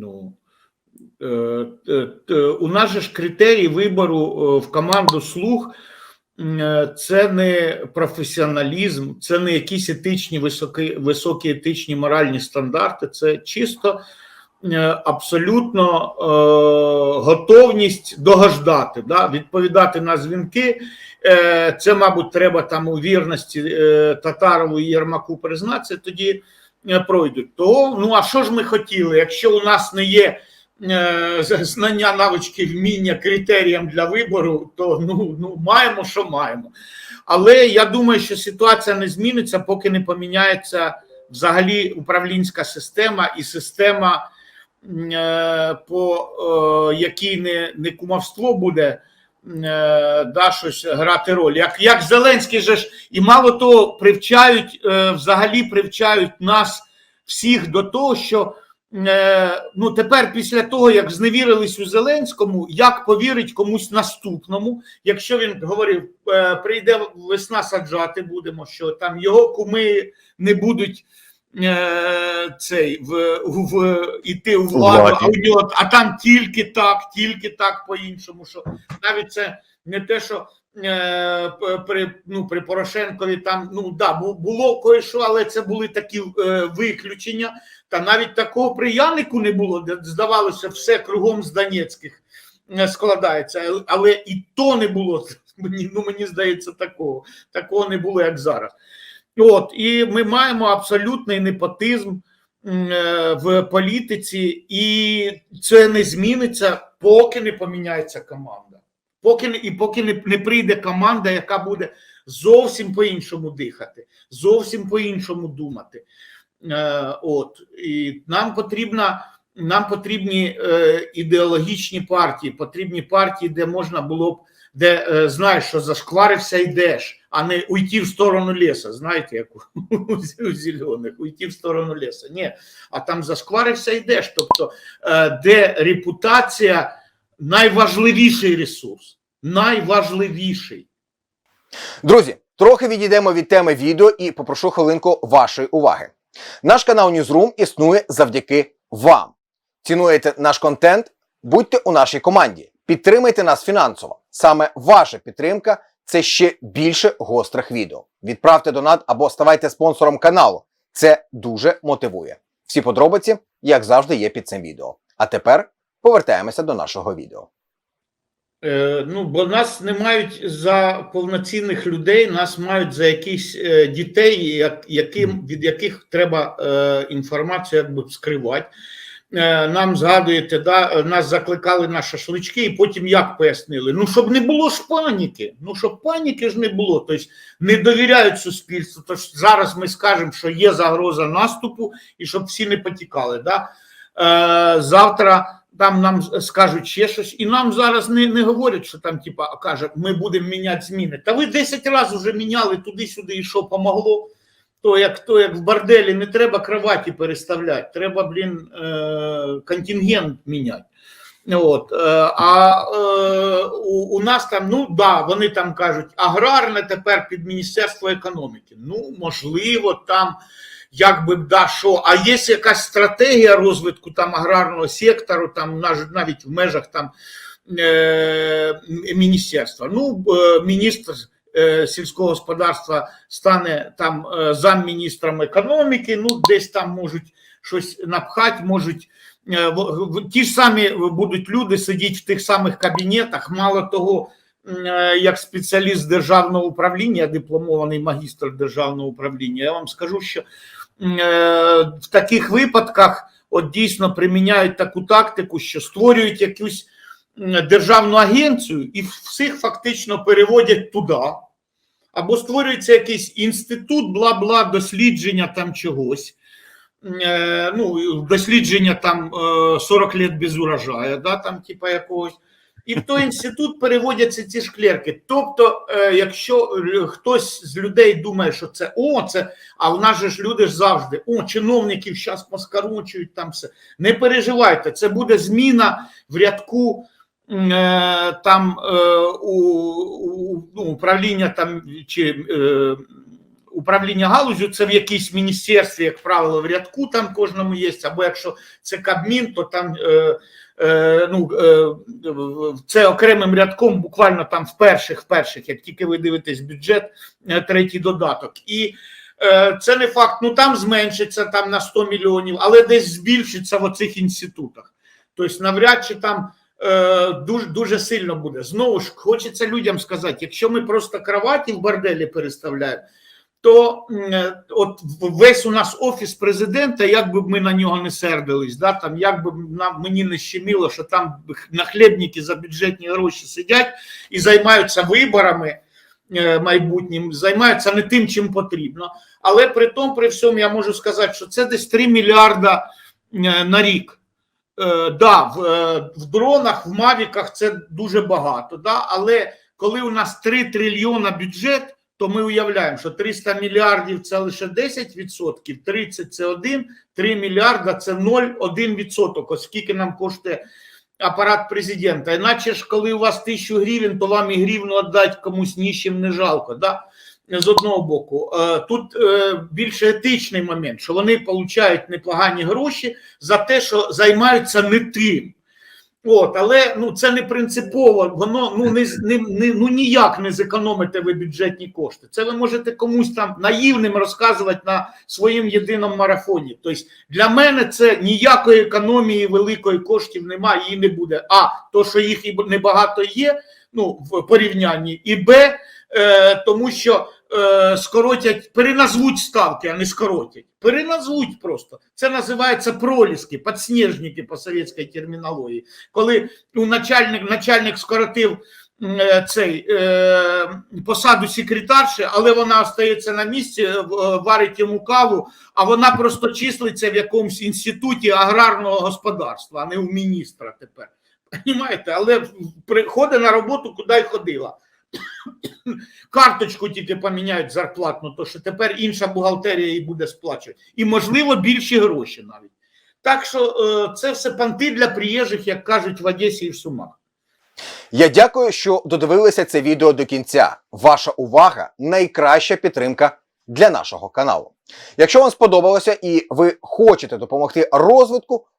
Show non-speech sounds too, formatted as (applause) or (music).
Ну, е, е, е, у нас же ж критерій вибору в команду слуг це не професіоналізм, це не якісь етичні високі, високі етичні моральні стандарти, це чисто абсолютно е, готовність догождати, да, відповідати на дзвінки. Е, це, мабуть, треба там у вірності е, Татарову і Єрмаку признатися, тоді пройдуть. То ну а що ж ми хотіли, якщо у нас не є е, знання, навички, вміння критеріям для вибору, то ну, ну маємо, що маємо. Але я думаю, що ситуація не зміниться, поки не поміняється взагалі управлінська система і система, е, по е, якій не, не кумовство буде е, да, щось грати роль. Як, як Зеленський же ж і мало того, привчають е, взагалі привчають нас всіх до того, що е, ну тепер, після того, як зневірились у Зеленському, як повірить комусь наступному, якщо він говорив, е, прийде весна саджати будемо, що там його куми не будуть. Е, Цей в, в іти у владу, а у нього а там тільки так, тільки так по-іншому. Що навіть це не те, що е, при, ну, при Порошенкові там ну да, було кое-що, але це були такі е, виключення. Та навіть такого при Янику не було, де здавалося, все кругом з Донецьких е, складається, але- але і то не було. (laughs) Мені, ну, мені здається, такого. Такого не було, як зараз. От, і ми маємо абсолютний непотизм е, в політиці, і це не зміниться, поки не поміняється команда. Поки не, і поки не, не прийде команда, яка буде зовсім по-іншому дихати, зовсім по-іншому думати. Е, от і нам потрібна. Нам потрібні е, ідеологічні партії, потрібні партії, де можна було б, де е, знаєш, що зашкварився йдеш, а не уйти в сторону ліса. Знаєте, як (laughs) у, зелених, уйти в сторону ліса. Ні, а там зашкварився йдеш. Тобто, е, де репутація найважливіший ресурс, найважливіший. Друзі, трохи відійдемо від теми відео і попрошу хвилинку вашої уваги. Наш канал Newsroom існує завдяки вам. Цінуєте наш контент? Будьте у нашій команді. Підтримайте нас фінансово. Саме ваша підтримка це ще більше гострих відео. Відправте донат або ставайте спонсором каналу. Це дуже мотивує. Всі подробиці, як завжди, є під цим відео. А тепер повертаємося до нашого відео. Е, ну, бо нас не мають за повноцінних людей, нас мають за якісь е, дітей, як, яким, від яких треба е, інформацію якби скривати. Е, нам згадуєте, да, нас закликали на шашлички, і потім як пояснили? Ну, щоб не було ж паніки. Ну, щоб паніки ж не було. Тобто не довіряють суспільству. Тож зараз ми скажемо, що є загроза наступу, і щоб всі не потікали. Да? Е, завтра там нам скажуть ще щось, і нам зараз не, не говорять, що там, типа, каже, ми будемо міняти зміни. Та ви 10 разів вже міняли туди-сюди, і що помогло. То як то як в борделі не треба кроваті переставляти, треба, блін, е, контингент міняти. От, е, а е, у, у нас там, ну да, вони там кажуть, аграрне тепер під Міністерство економіки. Ну, можливо, там якби да, що, а є якась стратегія розвитку там аграрного сектору, там навіть в межах там е, міністерства. Ну, міністр сільського господарства стане там е, замміністром економіки, ну десь там можуть щось напхати, можуть. е, Ті ж самі будуть люди сидіти в тих самих кабінетах. Мало того, е, як спеціаліст державного управління, дипломований магістр державного управління, я вам скажу, що е, в таких випадках от дійсно приміняють таку тактику, що створюють якусь державну агенцію і всіх фактично переводять туди. Або створюється якийсь інститут, бла-бла, дослідження там чогось. Е, ну, дослідження там е, 40 лет без урожаю, да, там, типа якогось. І в той інститут переводяться ці шклерки. Тобто, е, якщо хтось з людей думає, що це о, це, а в нас же ж люди ж завжди, о, чиновників зараз поскорочують там все. Не переживайте, це буде зміна в рядку е, там е, у, ну, управління там чи е, управління галузю, це в якійсь міністерстві, як правило, в рядку там кожному є, або якщо це Кабмін, то там е, е, ну, е, це окремим рядком, буквально там в перших, перших, як тільки ви дивитесь бюджет, е, третій додаток. І е, це не факт, ну там зменшиться там на 100 мільйонів, але десь збільшиться в оцих інститутах. Тобто, навряд чи там е, дуже, дуже сильно буде. Знову ж хочеться людям сказати, якщо ми просто кроваті в борделі переставляємо, то е, от весь у нас офіс президента, як би ми на нього не сердились, да, там, як би нам мені не щеміло, що там нахлебники за бюджетні гроші сидять і займаються виборами е, майбутнім, займаються не тим, чим потрібно. Але при тому, при всьому, я можу сказати, що це десь 3 мільярда е, на рік. Е, да, в, е, в дронах, в мавіках це дуже багато, да, але коли у нас 3 трильйона бюджет, то ми уявляємо, що 300 мільярдів це лише 10%, 30 це 1, 3 мільярда це 0,1%, оскільки нам коштує апарат президента. Іначе ж, коли у вас тисячу гривень, то вам і гривну віддати комусь ніщим не жалко. Да? З одного боку, Е, тут е, більше етичний момент, що вони отримують непогані гроші за те, що займаються не тим. От, але ну це не принципово, воно ну не, не, не ну ніяк не зекономите ви бюджетні кошти. Це ви можете комусь там наївним розказувати на своїм єдиному марафоні. Тобто для мене це ніякої економії великої коштів немає, її не буде. А то, що їх і небагато є, ну в порівнянні, і Б, е, тому що е, скоротять, переназвуть ставки, а не скоротять. Переназвуть просто. Це називається проліски, підсніжники по совєтській термінології. Коли ну, начальник, начальник скоротив е, цей е, посаду секретарші, але вона остається на місці, е, варить йому каву, а вона просто числиться в якомусь інституті аграрного господарства, а не у міністра тепер. Понімаєте? Але приходить на роботу, куди й ходила. (coughs) Карточку тільки поміняють зарплатну, то що тепер інша бухгалтерія їй буде сплачувати. І, можливо, більші гроші навіть. Так що е, це все панти для приїжджих, як кажуть в Одесі і в Сумах. Я дякую, що додивилися це відео до кінця. Ваша увага найкраща підтримка для нашого каналу. Якщо вам сподобалося і ви хочете допомогти розвитку,